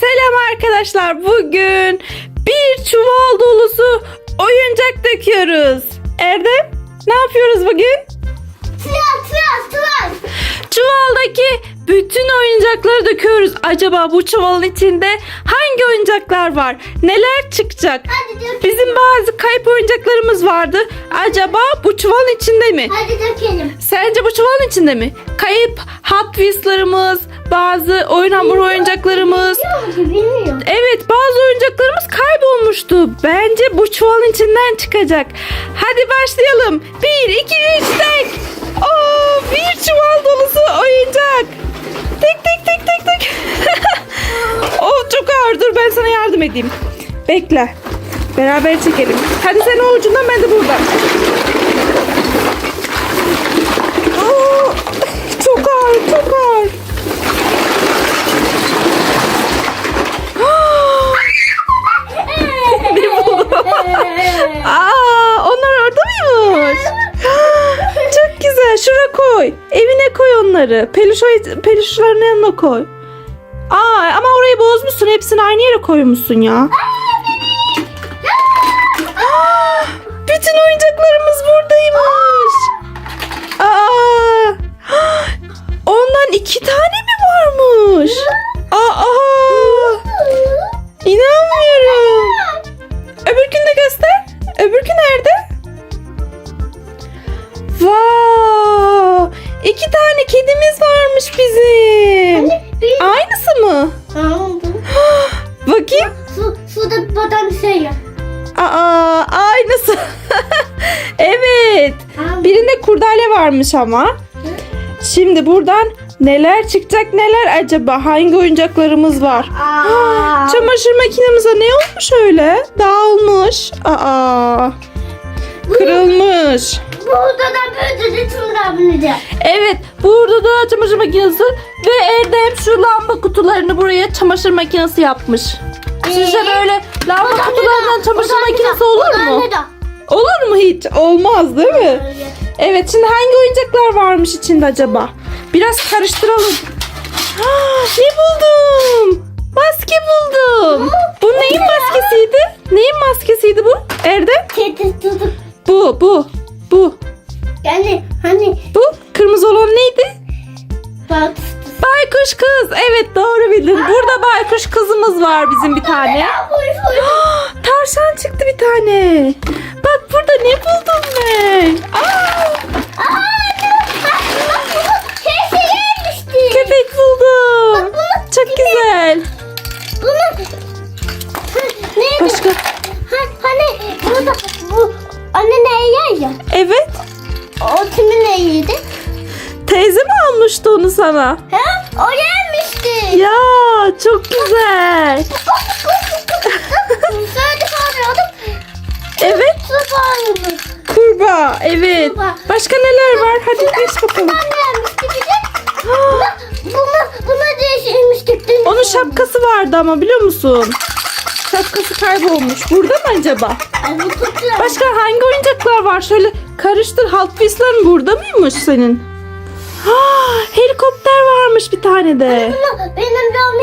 Selam arkadaşlar. Bugün bir çuval dolusu oyuncak döküyoruz. Erdem, ne yapıyoruz bugün? Tıraş tıraş tıraş. Çuvaldaki bütün oyuncakları döküyoruz. Acaba bu çuvalın içinde hangi oyuncaklar var? Neler çıkacak? Hadi dökelim. Bizim bazı kayıp oyuncaklarımız vardı. Acaba bu çuvalın içinde mi? Hadi dökelim. Sence bu çuvalın içinde mi? Kayıp Hot Wheels'larımız, bazı oyun hamuru oyuncaklarımız. Bilmiyorum. Evet bazı oyuncaklarımız kaybolmuştu. Bence bu çuvalın içinden çıkacak. Hadi başlayalım. 1, 2, 3 tek. Oo, bir çuval dolusu oyuncak. Tek tek tek tek tek. oh çok ağır. Dur ben sana yardım edeyim. Bekle. Beraber çekelim. Hadi sen o ucundan ben de buradan. Oo, çok ağır çok ağır. onları. Peluş peluşların yanına koy. Aa, ama orayı bozmuşsun. Hepsini aynı yere koymuşsun ya. Aa, bütün oyuncaklarımız buradaymış. Aa, ondan iki tane mi varmış? Aa, inanmıyorum. Öbürkünü de göster. Öbürkü nerede? Vay! İki tane kedimiz varmış bizim. Bir Aynısı mı? Aldım. Bakayım. Su, suda batan bir şey ya. Aa, aynısı. evet. Aldım. Birinde kurdale varmış ama. Şimdi buradan neler çıkacak neler acaba? Hangi oyuncaklarımız var? Aa. Çamaşır makinemize ne olmuş öyle? Dağılmış. Aa. Kırılmış. Burada da böyle de Evet, burada da çamaşır makinesi ve Erdem şu lamba kutularını buraya çamaşır makinesi yapmış. Sizce Ee, böyle lamba kutularından çamaşır makinesi olur mu? Olur mu hiç? Olmaz değil mi? Evet, şimdi hangi oyuncaklar varmış içinde acaba? Biraz karıştıralım. Ah, ne buldum? Maske buldum. Bu neyin maskesiydi? Neyin maskesiydi bu? Erdem? Tutup Bu, bu, bu. yani hani Bu kırmızı olan neydi? bak Baykuş kız. Evet doğru bildin. Burada baykuş kızımız var bizim bir tane. Tavşan çıktı bir tane. Bak burada ne buldum ben? Aa, köpek buldum. Çok güzel. Bunu neydi? Başka? Ha, hani burada bu anne ne yer ya? Evet. O kimin neyiydi? Teyze mi almıştı onu sana? Ha? O yemişti. Ya çok güzel. Söyle bağırıyordum. Evet. Bağırıyordum. Kurbağa. Evet. Kurbağa. Başka neler var? Hadi geç bakalım. Ben yemişti bir de. Buna, buna, dün. Onun şapkası vardı ama biliyor musun? Şapkası kaybolmuş. Burada mı acaba? Tutuyor. Başka hangi oyuncaklar var? Şöyle karıştır. Hot Wheels'ların burada mıymış senin? Ha, helikopter varmış bir tane de. Bunu benim doğum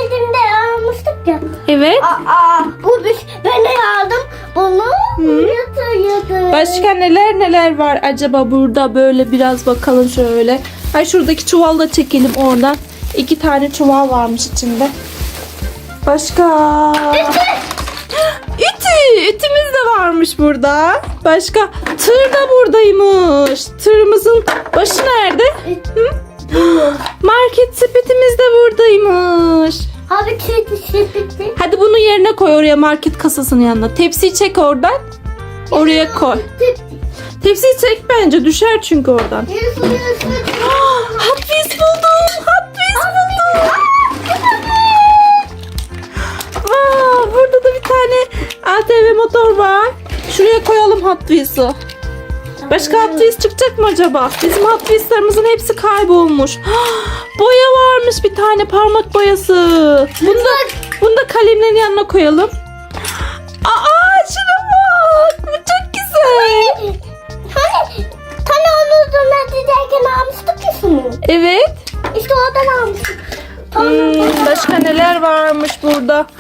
almıştık ya. Evet. Aa, bu bir ben de aldım. Bunu yatırıyordum. Başka neler neler var acaba burada? Böyle biraz bakalım şöyle. Ay şuradaki çuval da çekelim oradan. İki tane çuval varmış içinde. Başka? Ütü. Ütümüz de varmış burada. Başka? Tır da buradaymış. Tırımızın başı nerede? Hı? Market sepetimiz de buradaymış. Abi çekti. Hadi bunu yerine koy oraya market kasasının yanına. Tepsiyi çek oradan. Oraya koy. Tepsiyi çek bence düşer çünkü oradan. Var. Şuraya koyalım Hot Wheels'ı. Başka Hot Wheels çıkacak mı acaba? Bizim Hot Wheels'larımızın hepsi kaybolmuş. Boya varmış bir tane parmak boyası. Bunu da, bunu da kalemlerin yanına koyalım. Aa şuna bak. Bu çok güzel. Hani hani onu da derken almıştık ya şunu. Evet. İşte oradan almıştık. Hmm, başka neler varmış burada?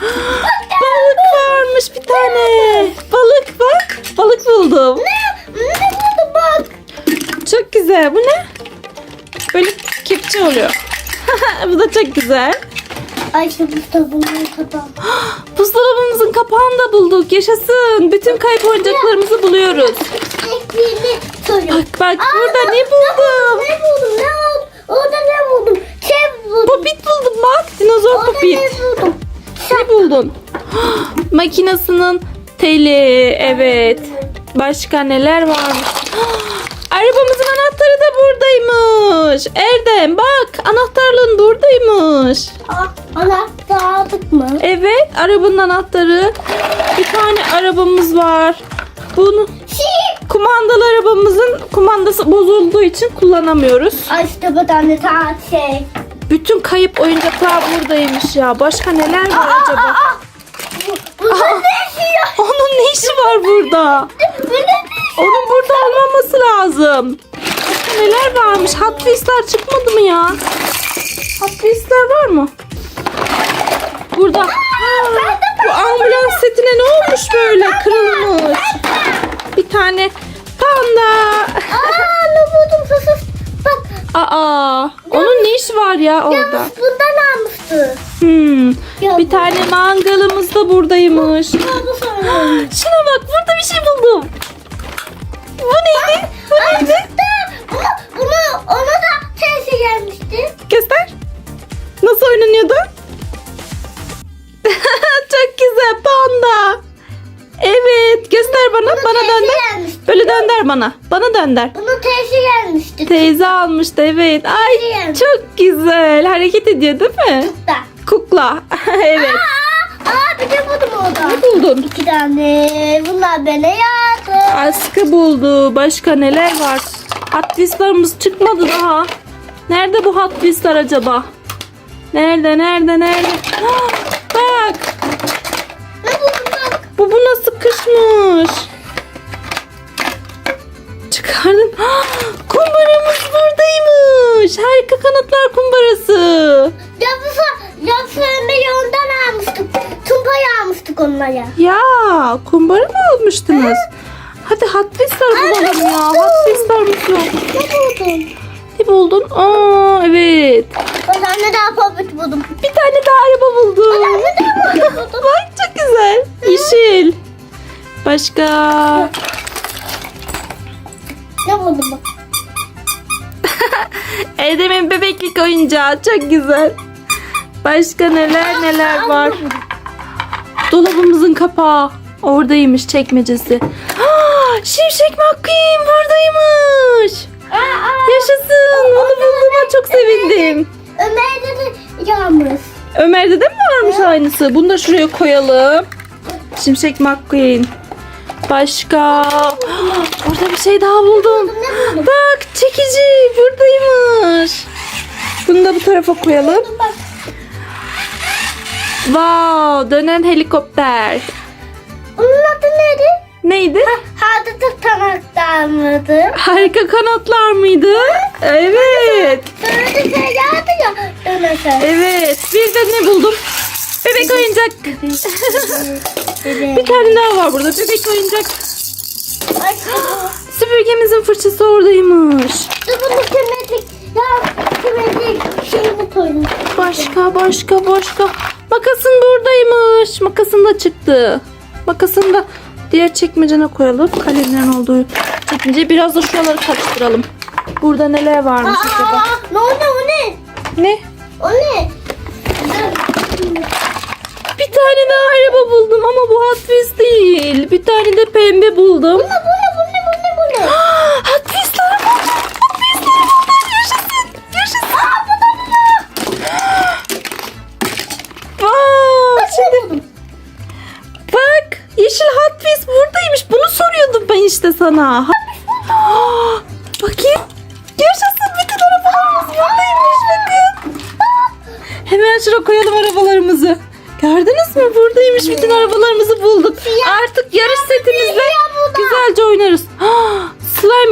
Balık varmış tane. Balık bak. Balık buldum. Ne? Ne buldu bak. Çok güzel. Bu ne? Böyle kepçe oluyor. Bu da çok güzel. Ayşe Mustafa'nın kapağı. Buzdolabımızın kapağını da bulduk. Yaşasın. Bütün kayıp oyuncaklarımızı buluyoruz. Ekmeğini soruyorum. Bak bak burada ne buldum? Ne buldum? Ne oldu? Orada ne buldum? Şey buldum. Popit buldum bak. Dinozor Orada popit. ne buldum? Ne buldun? Makinasının teli. Evet. Başka neler varmış? Arabamızın anahtarı da buradaymış. Erdem bak anahtarlığın buradaymış. Aa, anahtar aldık mı? Evet arabanın anahtarı. Bir tane arabamız var. Bunu kumandalı arabamızın kumandası bozulduğu için kullanamıyoruz. Ay işte bu tane şey. Bütün kayıp oyuncaklar buradaymış ya. Başka neler var acaba? Aa, bu Aa. Onun ne işi var burada? Onun burada olmaması lazım. Neler varmış? Hot Wheels'ler çıkmadı mı ya? Hot Wheels'ler var mı? Burada. Bu ambulans setine ne olmuş böyle? Kırılmış. Bir tane panda. Aa sus Bak Aa, onun ne işi var ya orada? Yavuz bundan almıştı. Hmm. Ya Bir tane mangalımız da buradaymış. Bu sonra. Şuna bak burada bir şey buldum. Bu neydi? Bu neydi? Bunu, bunu ona da sesi gelmişti. Göster. Nasıl oynanıyordu? Çok güzel panda. Evet göster bana. Bunu Bana teyze dönder. gelmişti. Böyle dönder bana. Bana dönder. Bunu teyze gelmişti. Teyze almıştı evet. Ay Teyze. çok güzel. Hareket ediyor değil mi? Da. Kukla. evet. Aa, aa bir de buldum orada. Ne buldun? İki tane. Bunlar bana yardım. Askı buldu. Başka neler var? Hot Wheels'larımız çıkmadı daha. Nerede bu Hot Wheels'lar acaba? Nerede nerede nerede? Ah, sıkışmış. Çıkardım. Kumbaramız buradaymış. Harika kanatlar kumbarası. Yapısı, yapısı Ömer'i ondan almıştık. Tumpayı almıştık onlara. Ya kumbara mı almıştınız? Hadi Hot Wheels'lar bulalım ya. Hot Wheels'larımız yok. Ne buldum? Ne buldun? Aa evet. Ben tane daha popit buldum. Bir tane daha araba buldum. Daha popit buldum. Bak çok güzel. Yeşil. Başka. Ne buldum bak. Erdem'in bebeklik oyuncağı çok güzel. Başka neler neler var. Dolabımızın kapağı. Oradaymış çekmecesi. Aa, Şimşek McQueen buradaymış. Aa, aa. Yaşasın. Onu bulduğuma çok sevindim. Ömer dedi yağmur. Ömer'de de mi varmış aynısı? Bunu da şuraya koyalım. Şimşek McQueen. Başka. Burada bir şey daha buldum. Bak çekici buradaymış. Bunu da bu tarafa koyalım. Wow dönen helikopter. Onun adı neydi? Neydi? Hadıtık tanaklar mıydı? Harika kanatlar mıydı? Evet. Sonra da şey geldi ya. Ömer Evet. Bir de ne buldum? Bebek oyuncak. Bir tane daha var burada. Bebek oyuncak. Süpürgemizin fırçası oradaymış. dur bunu simetrik. Ya simetrik şeyini koydum. Başka başka başka. Makasın buradaymış. Makasın da çıktı. Makasını da diğer çekmecene koyalım. Kalemlerin olduğu çekmece. Biraz da şuraları karıştıralım. Burada neler varmış acaba? Aa, ne oldu o ne? Ne? O ne? Bir tane daha araba buldum ama bu Hot değil. Bir tane de pembe buldum. Bu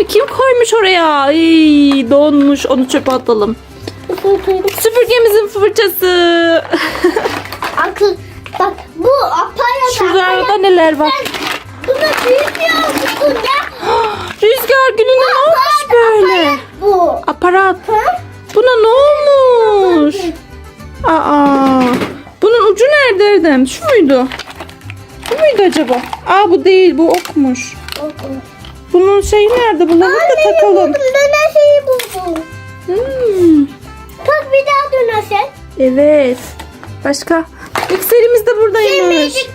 kim koymuş oraya? Ay, donmuş. Onu çöpe atalım. Süpürgemizin fırçası. Akıl. Bak bu aparat. Şurada neler var? Buna büyük yansıtın ya. Rüzgar gülüne ne olmuş böyle? Bu. Aparat. Ha? Buna ne olmuş? Aa. Bunun ucu nerede Erdem? Şu muydu? Bu muydu acaba? Aa bu değil bu okmuş. Bunun şeyi nerede bulalım da takalım. buldum. Döner şeyi buldum. Hmm. Bak bir daha dönersen. Evet. Başka? Mikserimiz de buradaymış. Kemirdik.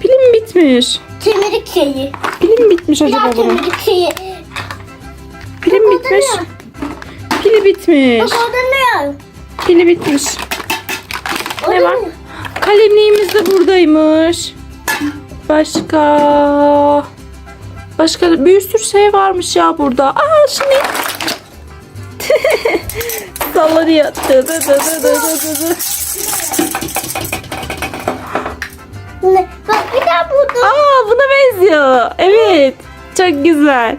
Pilim bitmiş. Kemirdik şeyi. Pilim bitmiş acaba bunun. kemirdik şeyi. Pilim Bak orada bitmiş. ne var? Pili bitmiş. Bak orada ne var? Pili bitmiş. Orada Ne var? Kalemliğimiz de buradaymış. Başka... Başka bir sürü şey varmış ya burada. Aa şimdi... Sallanıyor. Dı dı dı dı dı dı dı. Ne? Bak bir daha buldum. Aa buna benziyor. Evet. Çok güzel.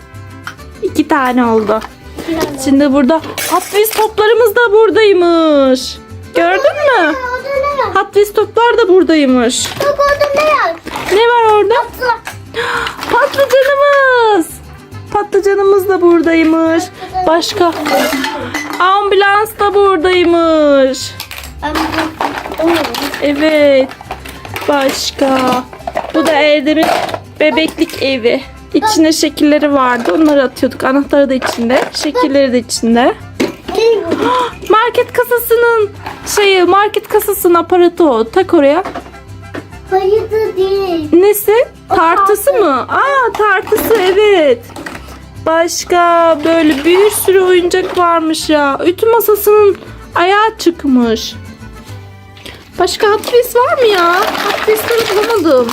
İki tane oldu. Şimdi burada Wheels toplarımız da buradaymış. Gördün mü? Wheels toplar da buradaymış. Bak orada ne var? Ne var orada? Atla. Patlıcanımız. Patlıcanımız da buradaymış. Başka? Ambulans da buradaymış. Evet. Başka? Bu da Erdem'in bebeklik evi. İçine şekilleri vardı. Onları atıyorduk. Anahtarı da içinde. Şekilleri de içinde. Market kasasının şeyi, market kasasının aparatı o. Tak oraya. Hayır da değil. Nesi? Tartısı tartı. mı? Aa tartısı evet. Başka böyle bir sürü oyuncak varmış ya. Ütü masasının ayağı çıkmış. Başka Wheels var mı ya? Wheels'ları bulamadım.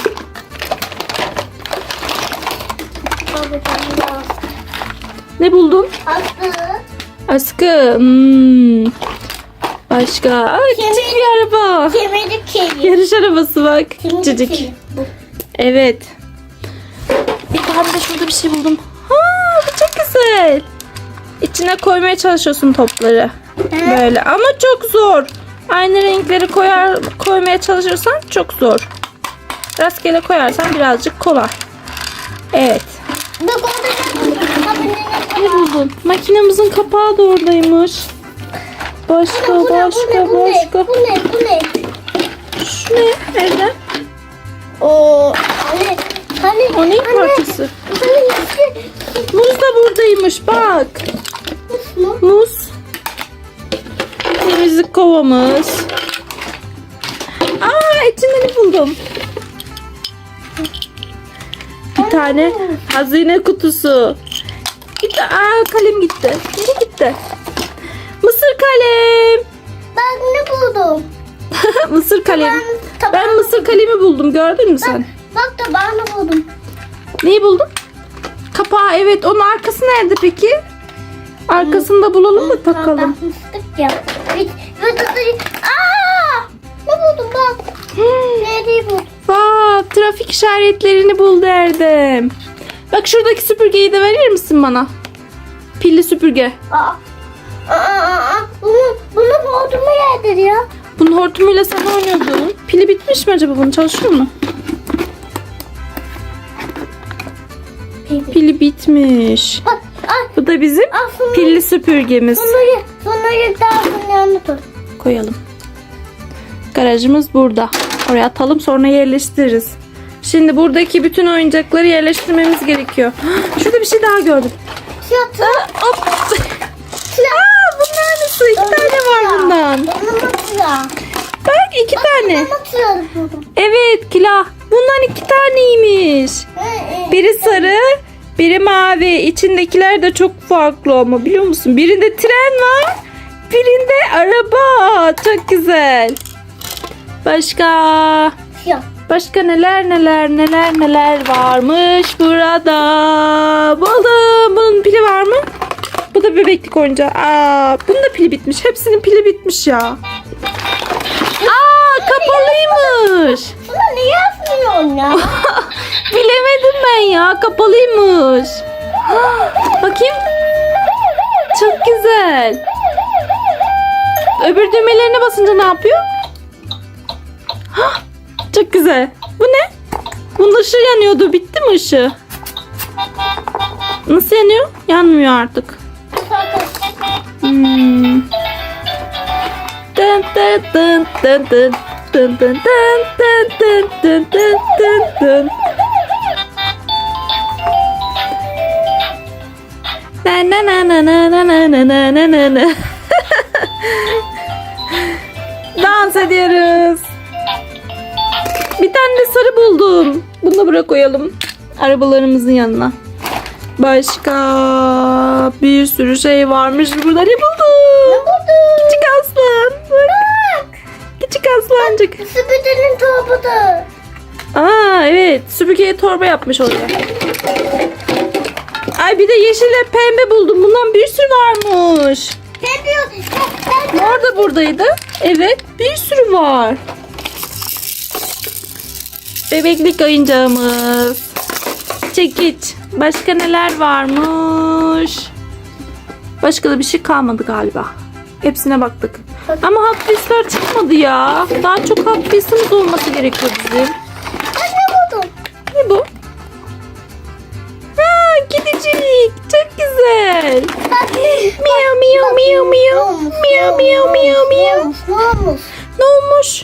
Ne buldun? Aslı. Askı. Hmm. Başka. Aa, küçük bir araba. Kemirdik şeyi. Yarış arabası bak. Kemirdik Cicik. Evet. Bir tane de şurada bir şey buldum. Ha, bu çok güzel. İçine koymaya çalışıyorsun topları. Böyle ama çok zor. Aynı renkleri koyar koymaya çalışırsan çok zor. Rastgele koyarsan birazcık kolay. Evet. Bak ne buldun? Makinemizin kapağı da oradaymış. Başka, başka, ne? Bu ne? başka. Bu ne? Bu ne? Şu ne? Erdem? O hani hani O neyin hani, parçası? Hani Muz da buradaymış bak. mu? Muz. Temizlik kovamız. Aa ne buldum? Bir tane hazine kutusu. De aa kalem gitti. Nereye gitti? Mısır kalem. Ben ne buldum? mısır kalem. Taban- Ben mısır kalemi buldum. Gördün mü sen? Bak da ben buldum. Neyi buldun? Kapağı evet. Onun arkası nerede peki? Arkasını da bulalım mı takalım? Bakmıştık ya. Aa! Ne buldum bak. Nerede buldum? Vaa trafik işaretlerini buldu Erdem. Bak şuradaki süpürgeyi de verir misin bana? Pilli süpürge. Aa. Aa, aa, aa. Bunu, bunu hortumu yerdir ya. Bunun hortumuyla sen oynuyordun. Pili bitmiş mi acaba bunun çalışıyor mu? Pili bitmiş. Bak, ay, Bu da bizim aslında pilli süpürgemiz. bunları, bunları daha sonra yanına tut. Koyalım. Garajımız burada. Oraya atalım sonra yerleştiririz. Şimdi buradaki bütün oyuncakları yerleştirmemiz gerekiyor. Şurada bir şey daha gördüm. Fiyatı. Hop. Aa, bunun aynısı. İki tane var bundan. Benim matıya. Bak iki tane. Evet Kila. Bundan iki taneymiş. Biri sarı, biri mavi. İçindekiler de çok farklı ama biliyor musun? Birinde tren var, birinde araba. Çok güzel. Başka? Başka neler neler neler neler varmış burada. Buldum. Bunun pili var mı? Bu da bebeklik oyuncağı. Aa, bunun da pili bitmiş. Hepsinin pili bitmiş ya. Aa, kapalıymış. Buna niye asmıyorsun ya? Bilemedim ben ya. Kapalıymış. Bakayım. Çok güzel. Öbür düğmelerine basınca ne yapıyor? Çok güzel. Bu ne? Bunun ışığı yanıyordu. Bitti mi ışığı? Nasıl yanıyor? Yanmıyor artık. Hmm. Dın dın dın dın dın dın dın dın dın dın dın dın dın. Na na na na na na na na na na na. Dans ediyoruz. Bir tane de sarı buldum. Bunu da buraya koyalım. Arabalarımızın yanına. Başka bir sürü şey varmış burada. Ne buldum? Küçük aslan. Bak. Aslancık. Süpürgenin topu da. Aa evet. Süpürgeye torba yapmış oraya. Ay bir de yeşille pembe buldum. Bundan bir sürü varmış. Ben, ben, Mor da buradaydı. Evet bir sürü var. Bebeklik oyuncağımız. Çekiç. Başka neler varmış? Başka da bir şey kalmadı galiba. Hepsine baktık. Ama Wheels'ler çıkmadı ya. Daha çok Wheels'ımız olması gerekiyor bizim. ben ne buldum? Ne bu? Ha, kedicik. Çok güzel. Miyav miyav miyav miyav. Miyav miyav miyav miyav. Ne olmuş? Ne olmuş?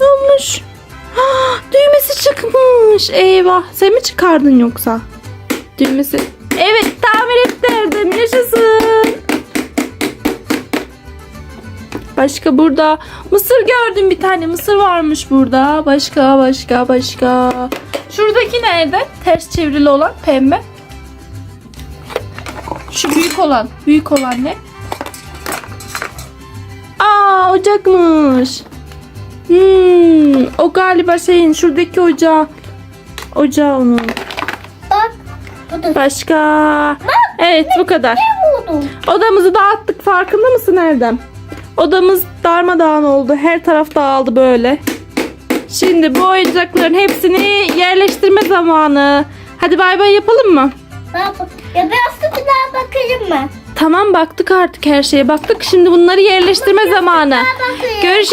Ne olmuş? Ha, düğmesi çıkmış. Eyvah. Sen mi çıkardın yoksa? Düğmesi. Evet tamir ettirdim. Yaşasın. Başka burada mısır gördüm bir tane mısır varmış burada. Başka başka başka. Şuradaki nerede? Ters çevrili olan pembe. Şu büyük olan. Büyük olan ne? Aa ocakmış. Hmm, o galiba şeyin şuradaki ocağı. Ocağı onun. Bak. Başka. Evet bu kadar. Odamızı dağıttık farkında mısın Erdem? Odamız darmadağın oldu. Her taraf dağıldı böyle. Şimdi bu oyuncakların hepsini yerleştirme zamanı. Hadi bay bay yapalım mı? Ya biraz da bir daha bakayım ben. Tamam baktık artık her şeye baktık. Şimdi bunları yerleştirme zamanı. Bakayım. Görüşürüz